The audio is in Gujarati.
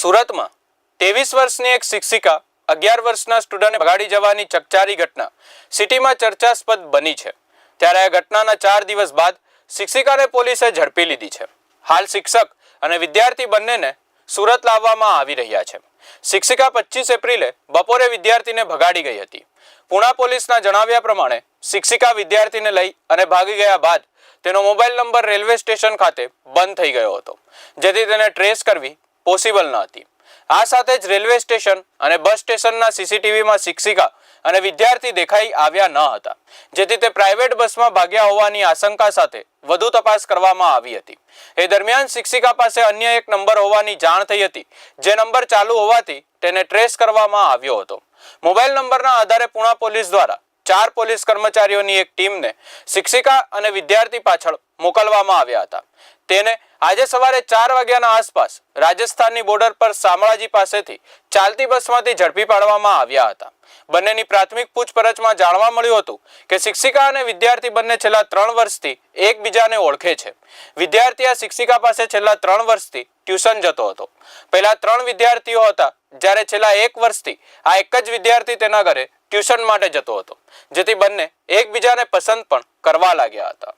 સુરતમાં ત્રેવીસ વર્ષની એક શિક્ષિકા, અગિયાર વર્ષના સ્ટુડન્ટને ભગાડી જવાની ચકચારી ઘટના સિટીમાં ચર્ચાસ્પદ બની છે. ત્યારે આ ઘટનાના ચાર દિવસ બાદ શિક્ષિકાને પોલીસે ઝડપી લીધી છે. હાલ શિક્ષક અને વિદ્યાર્થી બંનેને સુરત લાવવામાં આવી રહ્યા છે. શિક્ષિકા પચીસ એપ્રિલે બપોરે વિદ્યાર્થીને ભગાડી ગઈ હતી. પુણા પોલીસના જણાવ્યા પ્રમાણે શિક્ષિકા વિદ્યાર્થીને લઈ અને ભાગી ગયા બાદ તેનો મોબાઈલ નંબર રેલવે સ્ટેશન ખાતે બંધ થઈ ગયો હતો. જેથી તેને ટ્રેસ કરવી પોસિબલ ન હતી. આ સાથે જ રેલવે સ્ટેશન અને બસ સ્ટેશનના સીસીટીવીમાં શિક્ષિકા અને વિદ્યાર્થી દેખાઈ આવ્યા ન હતા, જેથી તે પ્રાઇવેટ બસમાં ભાગ્યા હોવાની આશંકા સાથે વધુ તપાસ કરવામાં આવી હતી. એ દરમિયાન શિક્ષિકા પાસે અન્ય એક નંબર હોવાની જાણ થઈ હતી, જે નંબર ચાલુ હોવાથી તેને ટ્રેસ કરવામાં આવ્યો હતો. મોબાઈલ નંબરના આધારે પુણા પોલીસ દ્વારા ચાર પોલીસ કર્મચારીઓની એક ટીમને શિક્ષિકા અને વિદ્યાર્થી પાછળ મોકલવામાં આવ્યા હતા. તેને આજે સવારે ચાર વાગ્યાના આસપાસ રાજસ્થાનની બોર્ડર પર શામળાજી પાસેથી ચાલતી બસમાંથી ઝડપી પાડવામાં આવ્યા હતા. બંનેની પ્રાથમિક પૂછપરછમાં જાણવા મળ્યું હતું કે શિક્ષિકા અને વિદ્યાર્થી બંને છેલ્લા ત્રણ વર્ષથી એકબીજાને ઓળખે છે. વિદ્યાર્થી આ શિક્ષિકા પાસે છેલ્લા ત્રણ વર્ષથી ટ્યુશન જતો હતો. પહેલા ત્રણ વિદ્યાર્થીઓ હતા જ્યારે છેલ્લા એક વર્ષથી આ એક જ વિદ્યાર્થી તેના ઘરે ટ્યુશન માટે જતો હતો, જેથી બંને એકબીજાને પસંદ પણ કરવા લાગ્યા હતા.